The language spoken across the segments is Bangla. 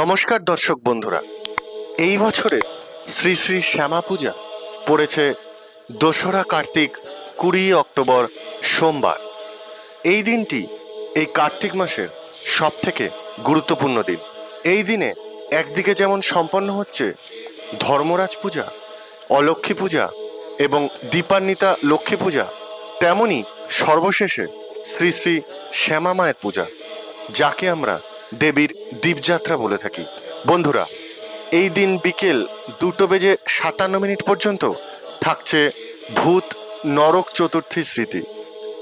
নমস্কার দর্শক বন্ধুরা। এই বছরে শ্রী শ্রী শ্যামা পূজা পড়েছে দোসরা কার্তিক কুড়ি অক্টোবর সোমবার। এই দিনটি এই কার্তিক মাসের সব থেকে গুরুত্বপূর্ণ দিন। এই দিনে একদিকে যেমন সম্পন্ন হচ্ছে ধর্মরাজ পূজা, অলক্ষ্মী পূজা এবং দীপান্বিতা লক্ষ্মী পূজা, তেমনি সর্বশেষে শ্রী শ্রী শ্যামা মায়ের পূজা, যাকে আমরা দেবীর দীপযাত্রা বলে থাকি। বন্ধুরা, এই দিন বিকেল দুটো বেজে সাতান্ন মিনিট পর্যন্ত থাকছে ভূত নরক চতুর্থী স্মৃতি।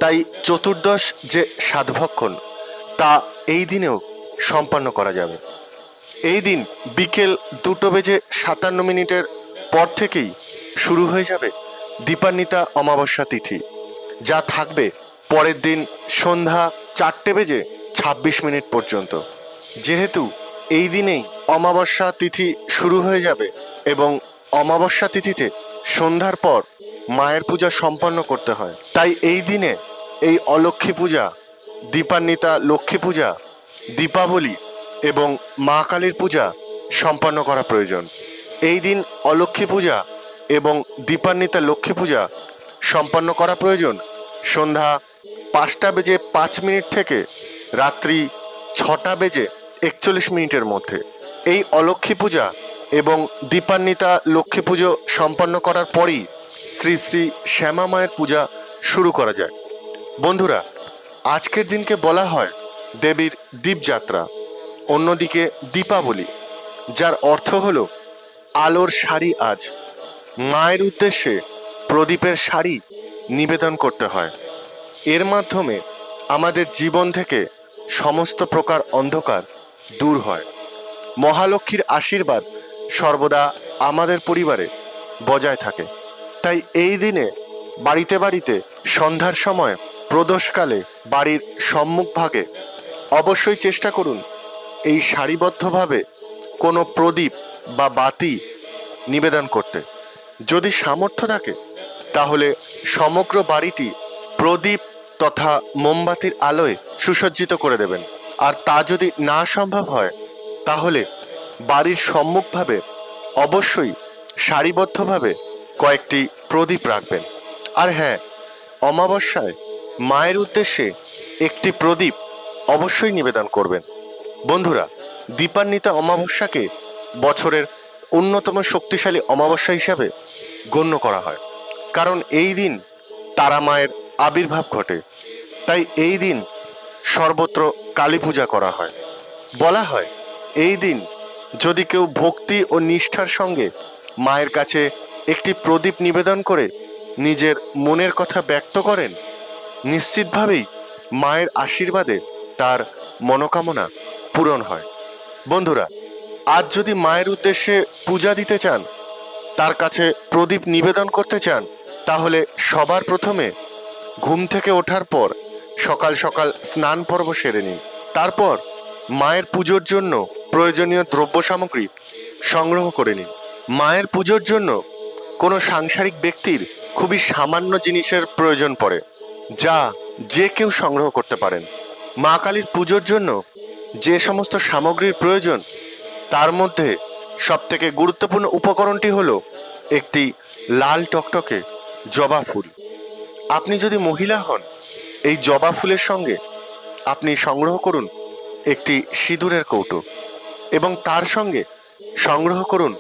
তাই চতুর্দশ যে সাধভক্ষণ, তা এই দিনেও সম্পন্ন করা যাবে। এই দিন বিকেল দুটো বেজে সাতান্ন মিনিটের পর থেকেই শুরু হয়ে যাবে দীপান্বিতা অমাবস্যা তিথি, যা থাকবে পরের দিন সন্ধ্যা চারটে বেজে ছাব্বিশ মিনিট পর্যন্ত। যেহেতু এই দিনেই অমাবস্যা তিথি শুরু হয়ে যাবে এবং অমাবস্যা তিথিতে সন্ধ্যার পর মায়ের পূজা সম্পন্ন করতে হয়। তাই এই দিনে এই অলক্ষ্মী পূজা, দীপান্বিতা লক্ষ্মী পূজা, দীপাবলি এবং মা কালীর পূজা সম্পন্ন করা প্রয়োজন। এই দিন অলক্ষ্মী পূজা এবং দীপান্বিতা লক্ষ্মী পূজা সম্পন্ন করা প্রয়োজন সন্ধ্যা পাঁচটা বেজে পাঁচ মিনিট থেকে রাত্রি ছটা বেজে একচল্লিশ মিনিটের মধ্যে। এই অলক্ষ্মী পূজা এবং দীপান্বিতা লক্ষ্মী পুজো সম্পন্ন করার পরই শ্রী শ্রী শ্যামা মায়ের পূজা শুরু করা যায়। বন্ধুরা, আজকের দিনকে বলা হয় দেবীর দীপযাত্রা, অন্যদিকে দীপাবলি, যার অর্থ হলো আলোর শাড়ি আজ। মায়ের উদ্দেশ্যে প্রদীপের শাড়ি নিবেদন করতে হয়। এর মাধ্যমে আমাদের জীবন থেকে সমস্ত প্রকার অন্ধকার দূর হয়। মহালক্ষ্মীর আশীর্বাদ সর্বদা আমাদের পরিবারে বজায় থাকে। তাই এই দিনে বাড়িতে বাড়িতে সন্ধ্যার সময় প্রদোষকালে বাড়ির সম্মুখভাগে অবশ্যই চেষ্টা করুন এই সারিবদ্ধভাবে কোনো প্রদীপ বা বাতি নিবেদন করতে। যদি সামর্থ্য থাকে, তাহলে সমগ্র বাড়িটি প্রদীপ তথা মোমবাতির আলোয় সুসজ্জিত করে দেবেন। আর তা যদি না সম্ভব হয়, তাহলে বাড়ির সম্মুখভাবে অবশ্যই সারিবদ্ধভাবে কয়েকটি প্রদীপ রাখবেন। আর হ্যাঁ অমাবস্যায় মায়ের উদ্দেশ্যে একটি প্রদীপ অবশ্যই নিবেদন করবেন। বন্ধুরা, দীপান্বিতা অমাবস্যাকে বছরের অন্যতম শক্তিশালী অমাবস্যা হিসাবে গণ্য করা হয়। কারণ এই দিন তারা মায়ের আবির্ভাব ঘটে। তাই এই দিন সর্বত্র কালী পূজা করা হয়। বলা হয়, এই দিন যদি কেউ ভক্তি ও নিষ্ঠার সঙ্গে মায়ের কাছে একটি প্রদীপ নিবেদন করে নিজের মনের কথা ব্যক্ত করেন, নিশ্চিতভাবেই মায়ের আশীর্বাদে তার মনোকামনা পূরণ হয়। বন্ধুরা, আজ যদি মায়ের উদ্দেশ্যে পূজা দিতে চান, তার কাছে প্রদীপ নিবেদন করতে চান, তাহলে সবার প্রথমে ঘুম থেকে ওঠার পর সকাল সকাল স্নান পর্ব সেরে নিন। তারপর মায়ের পুজোর জন্য প্রয়োজনীয় দ্রব্য সামগ্রী সংগ্রহ করে নিন। মায়ের পুজোর জন্য কোনো সাংসারিক ব্যক্তির খুবই সামান্য জিনিসের প্রয়োজন পড়ে, যা যে কেউ সংগ্রহ করতে পারেন। মা কালীর পুজোর জন্য যে সমস্ত সামগ্রীর প্রয়োজন, তার মধ্যে সবথেকে গুরুত্বপূর্ণ উপকরণটি হলো একটি লাল টকটকে জবা ফুল। আপনি যদি মহিলা হন এই জবা ফুলের সঙ্গে আপনি সংগ্রহ করুন একটি সিঁদুরের কৌটো এবং তার সঙ্গে সংগ্রহ করুন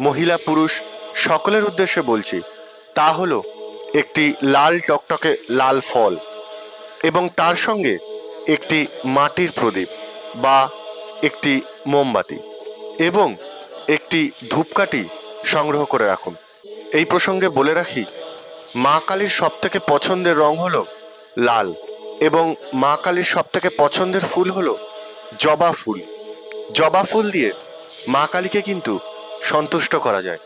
মহিলা পুরুষ সকলের উদ্দেশ্যে বলছি, তা হলো একটি লাল টকটকে লাল ফল এবং তার সঙ্গে একটি মাটির প্রদীপ বা একটি মোমবাতি এবং একটি ধূপকাঠি সংগ্রহ করে রাখুন। এই প্রসঙ্গে বলে রাখি, মা কালীর সবথেকে পছন্দের রং হলো লাল এবং মা কালীর সবথেকে পছন্দের ফুল হলো জবা ফুল। জবা ফুল দিয়ে মা কালীকে কিন্তু সন্তুষ্ট করা যায়।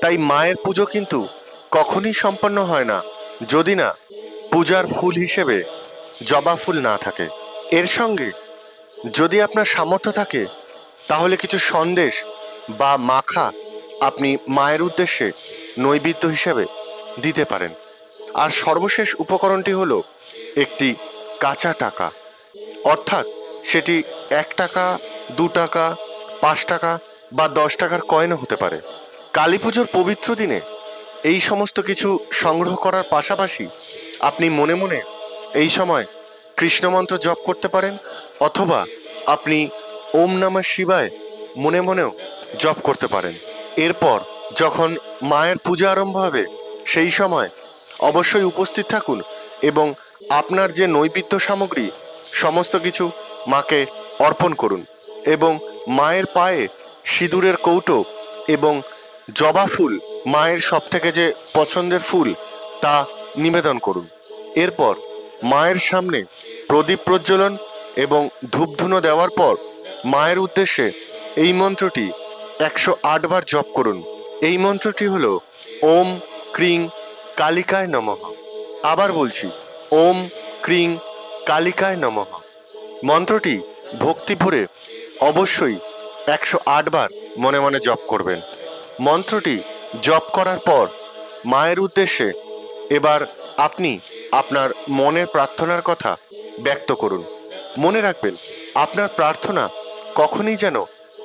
তাই মায়ের পুজো কিন্তু কখনই সম্পন্ন হয় না, যদি না পূজার ফুল হিসেবে জবা ফুল না থাকে। এর সঙ্গে যদি আপনার সামর্থ্য থাকে, তাহলে কিছু সন্দেশ বা মাখা আপনি মায়ের উদ্দেশ্যে নৈবেদ্য হিসেবে দিতে পারেন। আর সর্বশেষ উপকরণটি হলো একটি কাঁচা টাকা। অর্থাৎ সেটি এক টাকা, দু টাকা, পাঁচ টাকা বা দশ টাকার কয়েনও হতে পারে। কালী পুজোর পবিত্র দিনে এই সমস্ত কিছু সংগ্রহ করার পাশাপাশি আপনি মনে মনে এই সময় কৃষ্ণমন্ত্র জপ করতে পারেন অথবা আপনি ওম নমঃ শিবায় মনে মনেও জপ করতে পারেন। এরপর যখন মায়ের পূজা আরম্ভ হবে, সেই সময় অবশ্যই উপস্থিত থাকুন এবং আপনার যে নৈবেদ্য সামগ্রী, সমস্ত কিছু মাকে অর্পণ করুন এবং মায়ের পায়ে সিঁদুরের কৌটো এবং জবা ফুল, মায়ের সব থেকে যে পছন্দের ফুল, তা নিবেদন করুন। এরপর মায়ের সামনে প্রদীপ প্রজ্বলন এবং ধূপধুনো দেওয়ার পর মায়ের উদ্দেশ্যে এই মন্ত্রটি একশো বার জপ করুন। এই মন্ত্রটি হল, ওম ক্রিং কালিকায় নমঃ। আবার বলছি ওম ক্রিং কালিকায় নমঃ। মন্ত্রটি ভক্তি ভরে অবশ্যই একশো বার মনে মনে জপ করবেন। মন্ত্রটি জপ করার পর মায়ের উদ্দেশ্যে এবার আপনি আপনার মনের প্রার্থনার কথা ব্যক্ত করুন। মনে রাখবেন, আপনার প্রার্থনা কখনই যেন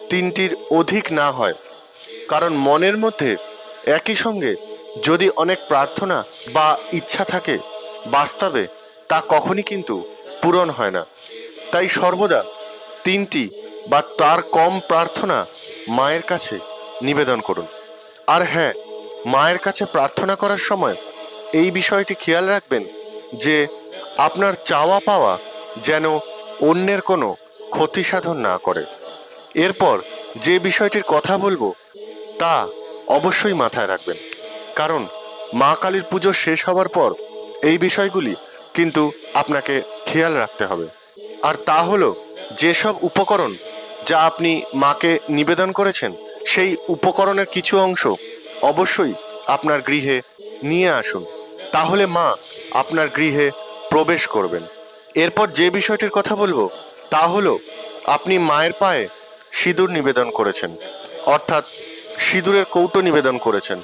তিনটির অধিক না হয়। কারণ মনের মধ্যে একই সঙ্গে যদি অনেক প্রার্থনা বা ইচ্ছা থাকে বাস্তবে তা কখনই কিন্তু পূরণ হয় না। তাই সর্বদা তিনটি বা তার কম প্রার্থনা মায়ের কাছে নিবেদন করুন। আর হ্যাঁ মায়ের কাছে প্রার্থনা করার সময় এই বিষয়টি খেয়াল রাখবেন যে আপনার চাওয়া পাওয়া যেন অন্যের কোনো ক্ষতি সাধন না করে। এরপর যে বিষয়টির কথা বলব, তা অবশ্যই মাথায় রাখবেন। কারণ মা কালীর পুজো শেষ হওয়ার পর এই বিষয়গুলি কিন্তু আপনাকে খেয়াল রাখতে হবে। আর তা হলো, যেসব উপকরণ যা আপনি মাকে নিবেদন করেছেন, সেই উপকরণের কিছু অংশ অবশ্যই আপনার গৃহে নিয়ে আসুন। তাহলে মা আপনার গৃহে প্রবেশ করবেন। এরপর যে বিষয়টির কথা বলব, তা হলো, আপনি মায়ের পায়ে সিঁদুর নিবেদন করেছেন, অর্থাৎ সিঁদুরের কৌটো নিবেদন করেছেন।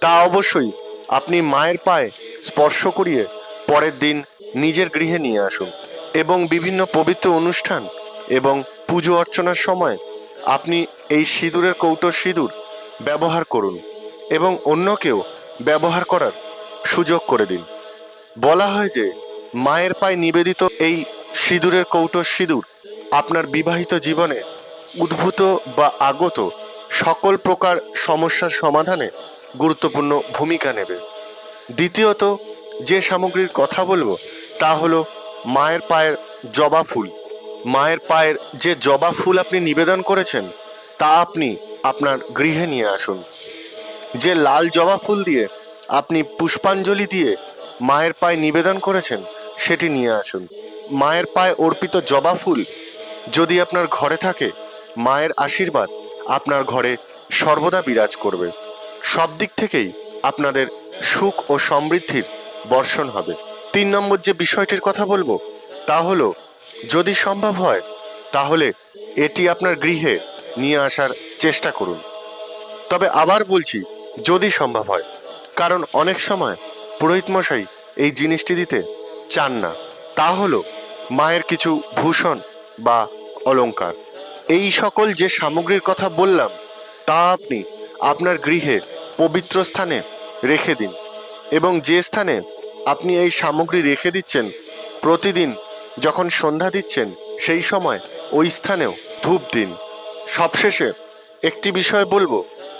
তা অবশ্যই আপনি মায়ের পায়ে স্পর্শ করিয়ে পরের দিন নিজের গৃহে নিয়ে আসুন এবং বিভিন্ন পবিত্র অনুষ্ঠান এবং পুজো অর্চনার সময় আপনি এই সিঁদুরের কৌটো সিঁদুর ব্যবহার করুন এবং অন্যকেও ব্যবহার করার সুযোগ করে দিন। বলা হয় যে মায়ের পায়ে নিবেদিত এই সিঁদুরের কৌটো সিঁদুর আপনার বিবাহিত জীবনে উদ্ভূত বা আগত সকল প্রকার সমস্যার সমাধানে গুরুত্বপূর্ণ ভূমিকা নেবে। দ্বিতীয়ত, যে সামগ্রীর কথা বলব, তা হলো মায়ের পায়ের জবা ফুল। মায়ের পায়ের যে জবা ফুল আপনি নিবেদন করেছেন, তা আপনি আপনার গৃহে নিয়ে আসুন। যে লাল জবা ফুল দিয়ে আপনি পুষ্পাঞ্জলি দিয়ে মায়ের পায়ে নিবেদন করেছেন, সেটি নিয়ে আসুন। মায়ের পায়ে অর্পিত জবা ফুল যদি আপনার ঘরে থাকে, মায়ের আশীর্বাদ আপনার ঘরে সর্বদা বিরাজ করবে। সব দিক থেকেই আপনাদের সুখ ও সমৃদ্ধির বর্ষণ হবে। তিন নম্বর যে বিষয়টির কথা বলব, তা হলো, যদি সম্ভব হয়, তাহলে এটি আপনার গৃহে নিয়ে আসার চেষ্টা করুন। তবে আবার বলছি, যদি সম্ভব হয়, কারণ অনেক সময় পুরোহিত মশাই এই জিনিসটি দিতে চান না। তা হলো, মায়ের কিছু ভূষণ বা অলংকার। এই সকল যে সামগ্রীর কথা বললাম, তা আপনি আপনার গৃহে পবিত্র স্থানে রেখে দিন এবং যে স্থানে আপনি এই সামগ্রী রেখে দিচ্ছেন, প্রতিদিন যখন সন্ধ্যা দিচ্ছেন, সেই সময় ওই স্থানেও ধূপ দিন। সবশেষে একটি বিষয় বলব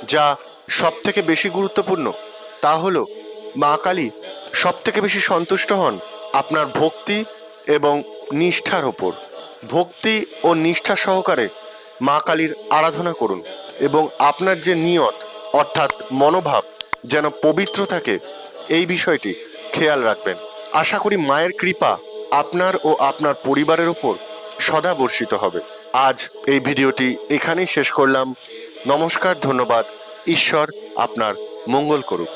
যা সব থেকে বেশি গুরুত্বপূর্ণ, তা হলো মা কালী সব থেকে বেশি সন্তুষ্ট হন আপনার ভক্তি এবং নিষ্ঠার ওপর। ভক্তি ও নিষ্ঠা সহকারে মা কালীর আরাধনা করুন এবং আপনার যে নিয়ত, অর্থাৎ মনোভাব যেন পবিত্র থাকে, এই বিষয়টি খেয়াল রাখবেন। আশা করি মায়ের কৃপা আপনার ও আপনার পরিবারের ওপর সদা বর্ষিত হবে। আজ এই ভিডিওটি এখানেই শেষ করলাম। নমস্কার, ধন্যবাদ। ঈশ্বর আপনার মঙ্গল করুক।